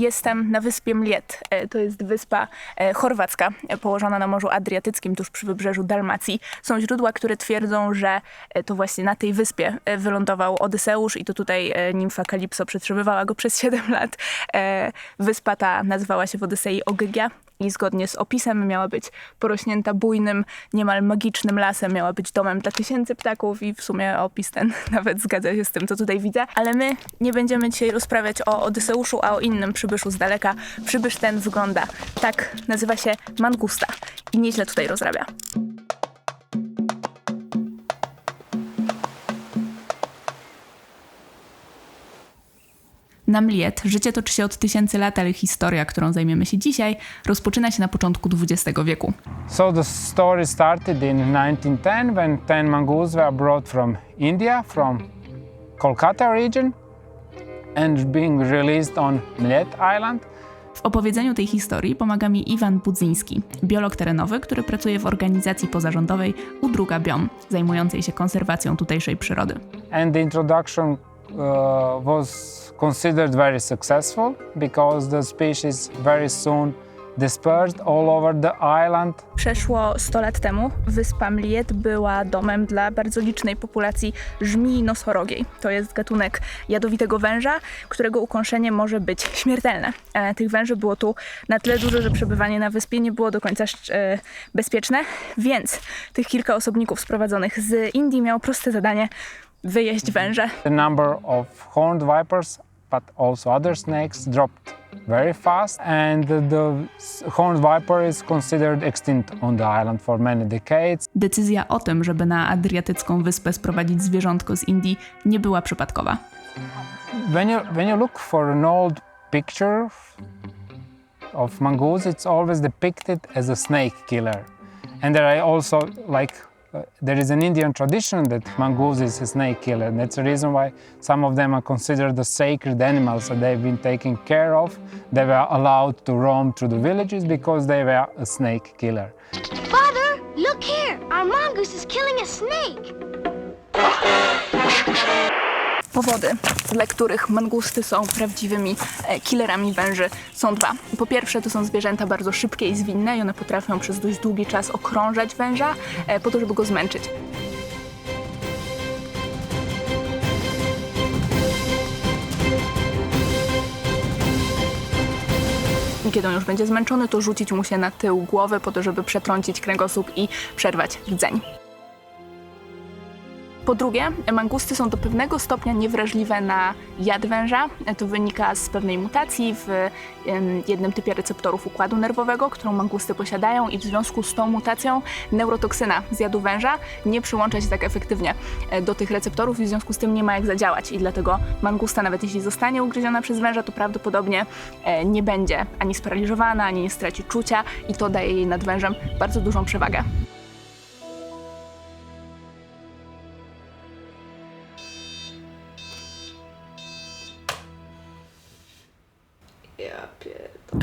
jestem na wyspie Mliet. E, To jest wyspa e, chorwacka, e, położona na Morzu Adriatyckim, tuż przy wybrzeżu Dalmacji. Są źródła, które twierdzą, że to właśnie na tej wyspie wylądował Odyseusz i to tutaj nimfa Kalipso przetrzymywała go przez 7 lat. Wyspa ta nazywała się w Odysei Ogygia i zgodnie z opisem miała być porośnięta bujnym, niemal magicznym lasem, miała być domem dla tysięcy ptaków i w sumie opis ten nawet zgadza się z tym, co tutaj widzę. Ale my nie będziemy dzisiaj rozprawiać o Odyseuszu, a o innym przybyszu z daleka. Przybysz ten wygląda tak, nazywa się Mangusta i nieźle tutaj rozrabia. Na Mliet życie toczy się od tysięcy lat, ale historia, którą zajmiemy się dzisiaj, rozpoczyna się na początku XX wieku. So the story started in 1910 when 10 mongoose were brought from India, from Kolkata region, and being released on Mlet Island. W opowiedzeniu tej historii pomaga mi Iwan Budzyński, biolog terenowy, który pracuje w organizacji pozarządowej Udruga Biom, zajmującej się konserwacją tutejszej przyrody. And the introduction uh, was considered very successful because the species very soon dispersed all over the island. Przeszło 100 lat temu wyspa Mliet była domem dla bardzo licznej populacji żmii nosorogiej. To jest gatunek jadowitego węża, którego ukąszenie może być śmiertelne. E, tych węży było tu na tyle dużo, że przebywanie na wyspie nie było do końca e, bezpieczne, więc tych kilka osobników sprowadzonych z Indii miało proste zadanie wyjeść węże. The number of horned vipers, but also other snakes, dropped very fast, and the horned viper is considered extinct on the island for many decades. Decyzja o tym, żeby na Adriatycką wyspę sprowadzić zwierzątko z Indii, nie była przypadkowa. When you when you look for an old picture of mongoose, it's always depicted as a snake killer, and there are also like. Uh, there is an Indian tradition that mongoose is a snake killer. And that's the reason why some of them are considered the sacred animals that they've been taken care of. They were allowed to roam through the villages because they were a snake killer. Father, look here! Our mongoose is killing a snake! Powody, dla których mangusty są prawdziwymi e, killerami węży, są dwa. Po pierwsze, to są zwierzęta bardzo szybkie i zwinne i one potrafią przez dość długi czas okrążać węża e, po to, żeby go zmęczyć. Kiedy on już będzie zmęczony, to rzucić mu się na tył głowy po to, żeby przetrącić kręgosłup i przerwać rdzeń. Po drugie, mangusty są do pewnego stopnia niewrażliwe na jad węża. To wynika z pewnej mutacji w jednym typie receptorów układu nerwowego, którą mangusty posiadają i w związku z tą mutacją neurotoksyna z jadu węża nie przyłącza się tak efektywnie e, do tych receptorów i w związku z tym nie ma jak zadziałać i dlatego mangusta nawet jeśli zostanie ugryziona przez węża, to prawdopodobnie e, nie będzie ani sparaliżowana, ani nie straci czucia i to daje jej nad wężem bardzo dużą przewagę.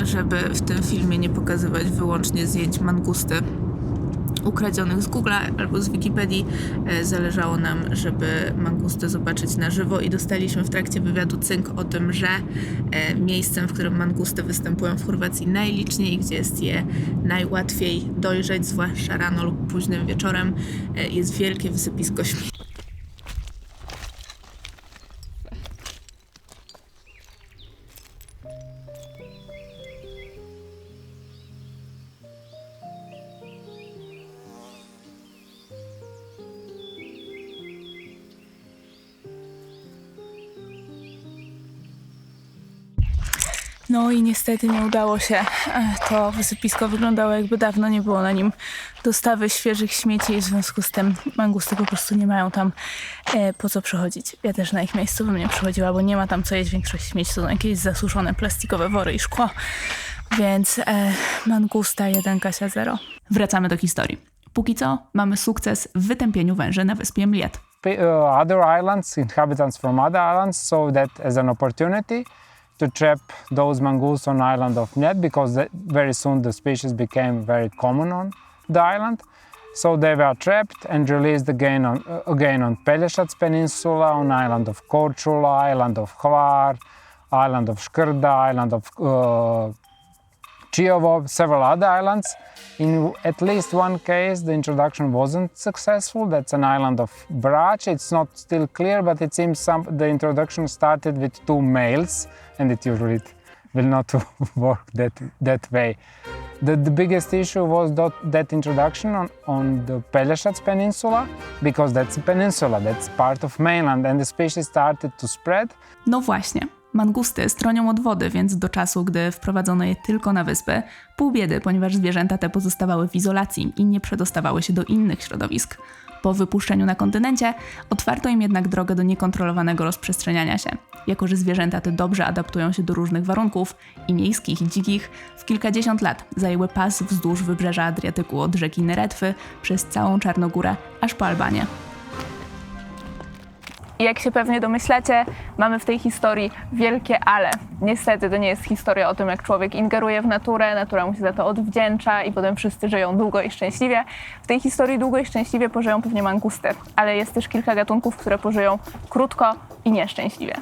Żeby w tym filmie nie pokazywać wyłącznie zdjęć mangusty ukradzionych z Google'a albo z Wikipedii. E, Zależało nam, żeby mangusty zobaczyć na żywo i dostaliśmy w trakcie wywiadu cynk o tym, że e, miejscem, w którym mangusty występują w Chorwacji najliczniej gdzie jest je najłatwiej dojrzeć, zwłaszcza rano lub późnym wieczorem, e, jest wielkie wysypisko śmieci. No i niestety nie udało się. To wysypisko wyglądało jakby dawno nie było na nim dostawy świeżych śmieci i w związku z tym mangusty po prostu nie mają tam e, po co przychodzić. Ja też na ich miejscu bym nie przychodziła, bo nie ma tam co jeść. Większość śmieci to są jakieś zasuszone plastikowe wory i szkło. Więc e, mangusta 1 Kasia 0. Wracamy do historii. Póki co mamy sukces w wytępieniu węży na wyspie Mliet. Uh, other islands, inhabitants from other islands, saw that as an opportunity to trap those mongoose on island of Mlet because very soon the species became very common on the island. So they were trapped and released again on, uh, again on Peleshats Peninsula, on island of Korčula, island of Hvar, island of Shkrda, island of uh, Chiovo, several other islands. In at least one case, the introduction wasn't successful. That's an island of Brač. It's not still clear, but it seems some, the introduction started with two males, and it usually will not work that, that way. The, the biggest issue was that, that introduction on, on the Peleshats Peninsula, because that's a peninsula, that's part of mainland, and the species started to spread. No właśnie. Mangusty stronią od wody, więc do czasu, gdy wprowadzono je tylko na wyspy, pół biedy, ponieważ zwierzęta te pozostawały w izolacji i nie przedostawały się do innych środowisk. Po wypuszczeniu na kontynencie otwarto im jednak drogę do niekontrolowanego rozprzestrzeniania się. Jako, że zwierzęta te dobrze adaptują się do różnych warunków, i miejskich, i dzikich, w kilkadziesiąt lat zajęły pas wzdłuż wybrzeża Adriatyku od rzeki Neretwy przez całą Czarnogórę aż po Albanię. Jak się pewnie domyślacie, mamy w tej historii wielkie ale. Niestety to nie jest historia o tym, jak człowiek ingeruje w naturę, natura mu się za to odwdzięcza i potem wszyscy żyją długo i szczęśliwie. W tej historii długo i szczęśliwie pożyją pewnie mangusty, ale jest też kilka gatunków, które pożyją krótko i nieszczęśliwie.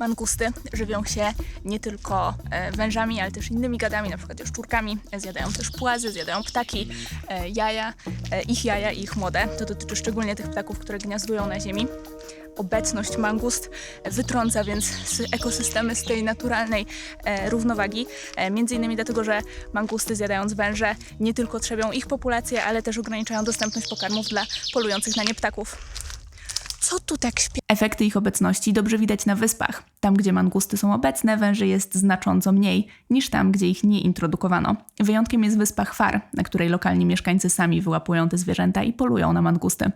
Mangusty żywią się nie tylko e, wężami, ale też innymi gadami, na przykład jaszczurkami. Zjadają też płazy, zjadają ptaki, e, jaja, e, ich jaja i ich młode. To dotyczy szczególnie tych ptaków, które gniazdują na ziemi. Obecność mangust wytrąca więc ekosystemy z tej naturalnej e, równowagi. E, między innymi dlatego, że mangusty zjadając węże nie tylko trzebią ich populację, ale też ograniczają dostępność pokarmów dla polujących na nie ptaków. Co tu tak śpiewa? Efekty ich obecności dobrze widać na wyspach. Tam, gdzie mangusty są obecne, węży jest znacząco mniej niż tam, gdzie ich nie introdukowano. Wyjątkiem jest wyspa Chwar, na której lokalni mieszkańcy sami wyłapują te zwierzęta i polują na mangusty.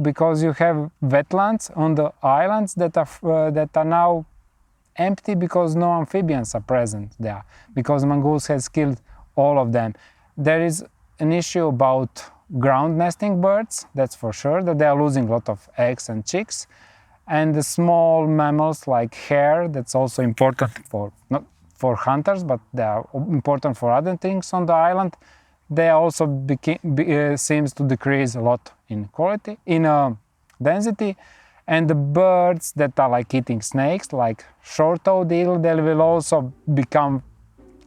because you have wetlands on the islands that are uh, that are now empty because no amphibians are present there because mongoose has killed all of them there is an issue about ground nesting birds that's for sure that they are losing a lot of eggs and chicks. And the small mammals like hare that's also important for not for hunters but they are important for other things on the island. They also beca- be, uh, seems to decrease a lot in quality in uh, density. And the birds that are like eating snakes like short-toed eagle they will also become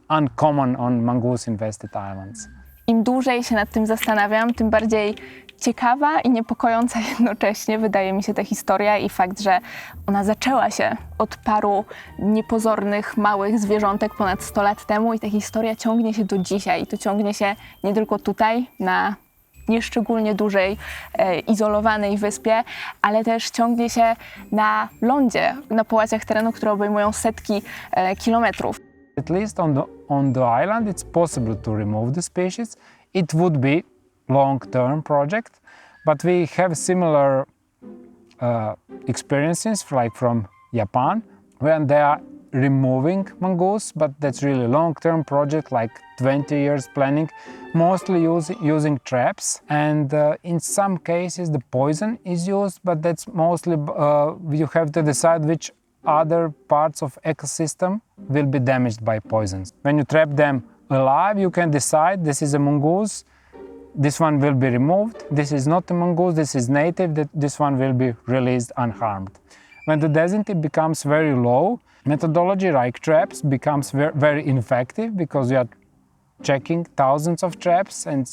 uncommon on mongoose infested islands Im dłużej się nad tym zastanawiam, tym bardziej ciekawa i niepokojąca jednocześnie wydaje mi się ta historia i fakt, że ona zaczęła się od paru niepozornych, małych zwierzątek ponad 100 lat temu i ta historia ciągnie się do dzisiaj. I to ciągnie się nie tylko tutaj, na nieszczególnie dużej, e, izolowanej wyspie, ale też ciągnie się na lądzie, na połacach terenu, które obejmują setki e, kilometrów. at least on the on the island it's possible to remove the species. It would be long term project but we have similar uh, experiences like from japan when they are removing mongoose but that's really long term project like 20 years planning mostly using using traps. And uh, in some cases the poison is used but that's mostly uh, you have to decide which other parts of ecosystem will be damaged by poisons. When you trap them alive, you can decide this is a mongoose, this one will be removed, this is not a mongoose, this is native, this one will be released unharmed. When the density becomes very low, methodology like traps becomes very, very ineffective because you are checking thousands of traps and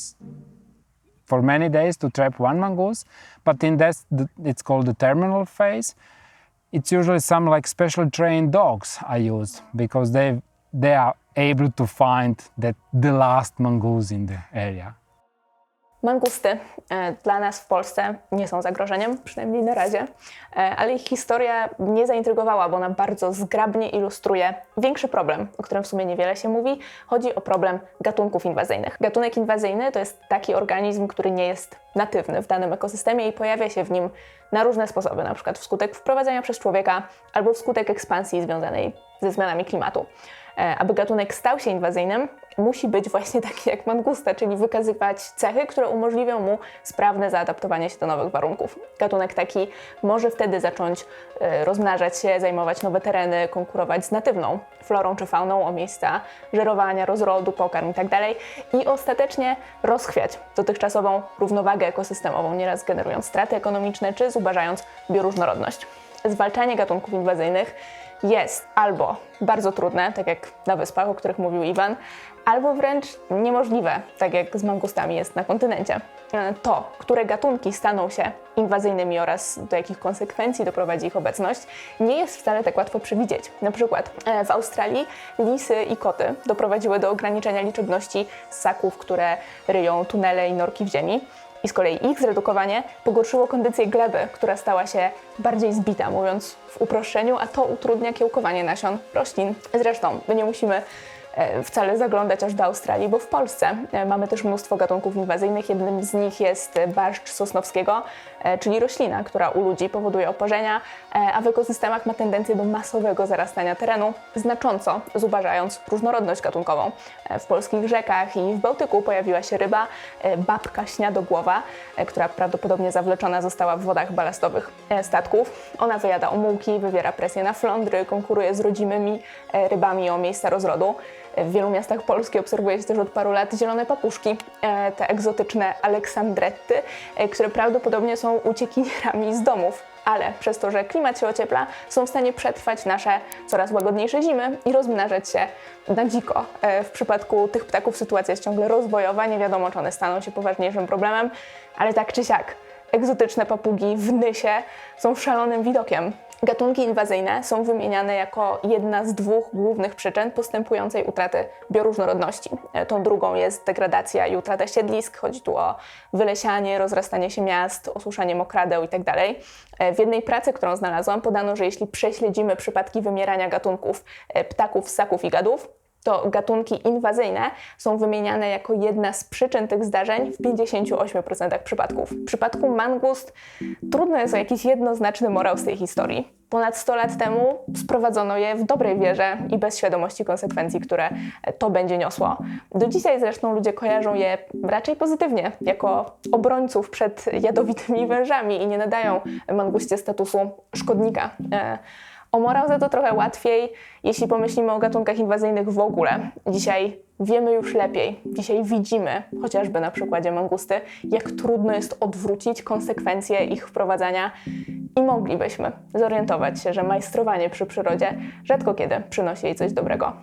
for many days to trap one mongoose. But in that, it's called the terminal phase it's usually some like special trained dogs I use because they they are able to find that the last mongoose in the area. Mangusty e, dla nas w Polsce nie są zagrożeniem, przynajmniej na razie, e, ale ich historia mnie zaintrygowała, bo ona bardzo zgrabnie ilustruje większy problem, o którym w sumie niewiele się mówi. Chodzi o problem gatunków inwazyjnych. Gatunek inwazyjny to jest taki organizm, który nie jest natywny w danym ekosystemie i pojawia się w nim na różne sposoby, na przykład wskutek wprowadzenia przez człowieka albo wskutek ekspansji związanej ze zmianami klimatu. E, Aby gatunek stał się inwazyjnym, musi być właśnie taki jak mangusta, czyli wykazywać cechy, które umożliwią mu sprawne zaadaptowanie się do nowych warunków. Gatunek taki może wtedy zacząć e, rozmnażać się, zajmować nowe tereny, konkurować z natywną florą czy fauną o miejsca żerowania, rozrodu, pokarm itd. i ostatecznie rozchwiać dotychczasową równowagę ekosystemową, nieraz generując straty ekonomiczne czy zubażając bioróżnorodność. zwalczanie gatunków inwazyjnych jest albo bardzo trudne, tak jak na wyspach, o których mówił Iwan, albo wręcz niemożliwe, tak jak z mangustami jest na kontynencie. E, To, które gatunki staną się inwazyjnymi oraz do jakich konsekwencji doprowadzi ich obecność, nie jest wcale tak łatwo przewidzieć. Na przykład e, w Australii lisy i koty doprowadziły do ograniczenia liczebności ssaków, które ryją tunele i norki w ziemi. I z kolei ich zredukowanie pogorszyło kondycję gleby, która stała się bardziej zbita, mówiąc w uproszczeniu, a to utrudnia kiełkowanie nasion roślin. Zresztą, my nie musimy e, wcale zaglądać aż do Australii, bo w Polsce e, mamy też mnóstwo gatunków inwazyjnych. Jednym z nich jest barszcz sosnowskiego, czyli roślina, która u ludzi powoduje oporzenia, e, a w ekosystemach ma tendencję do masowego zarastania terenu, znacząco zubażając różnorodność gatunkową. E, W polskich rzekach i w Bałtyku pojawiła się ryba, e, babka śniadogłowa, e, która prawdopodobnie zawleczona została w wodach balastowych e, statków. Ona wyjada omułki, wywiera presję na flądry, konkuruje z rodzimymi e, rybami o miejsca rozrodu. W wielu miastach Polski obserwuje się też od paru lat zielone papuszki, e, te egzotyczne aleksandretty, e, które prawdopodobnie są uciekinierami z domów. Ale przez to, że klimat się ociepla, są w stanie przetrwać nasze coraz łagodniejsze zimy i rozmnażać się na dziko. E, W przypadku tych ptaków sytuacja jest ciągle rozwojowa, nie wiadomo, czy one staną się poważniejszym problemem, ale tak czy siak, egzotyczne papugi w Nysie są szalonym widokiem. Gatunki inwazyjne są wymieniane jako jedna z dwóch głównych przyczyn postępującej utraty bioróżnorodności. E, Tą drugą jest degradacja i utrata siedlisk. Chodzi tu o wylesianie, rozrastanie się miast, osuszanie mokradeł itd. E, W jednej pracy, którą znalazłam, podano, że jeśli prześledzimy przypadki wymierania gatunków e, ptaków, ssaków i gadów, to gatunki inwazyjne są wymieniane jako jedna z przyczyn tych zdarzeń w 58% przypadków. W przypadku mangust trudno jest o jakiś jednoznaczny morał z tej historii. Ponad 100 lat temu sprowadzono je w dobrej wierze i bez świadomości konsekwencji, które to będzie niosło. Do dzisiaj zresztą ludzie kojarzą je raczej pozytywnie, jako obrońców przed jadowitymi wężami i nie nadają manguście statusu szkodnika. O morał za to trochę łatwiej, jeśli pomyślimy o gatunkach inwazyjnych w ogóle. Dzisiaj wiemy już lepiej. Dzisiaj widzimy, chociażby na przykładzie mangusty, jak trudno jest odwrócić konsekwencje ich wprowadzania i moglibyśmy zorientować się, że majstrowanie przy przyrodzie rzadko kiedy przynosi jej coś dobrego.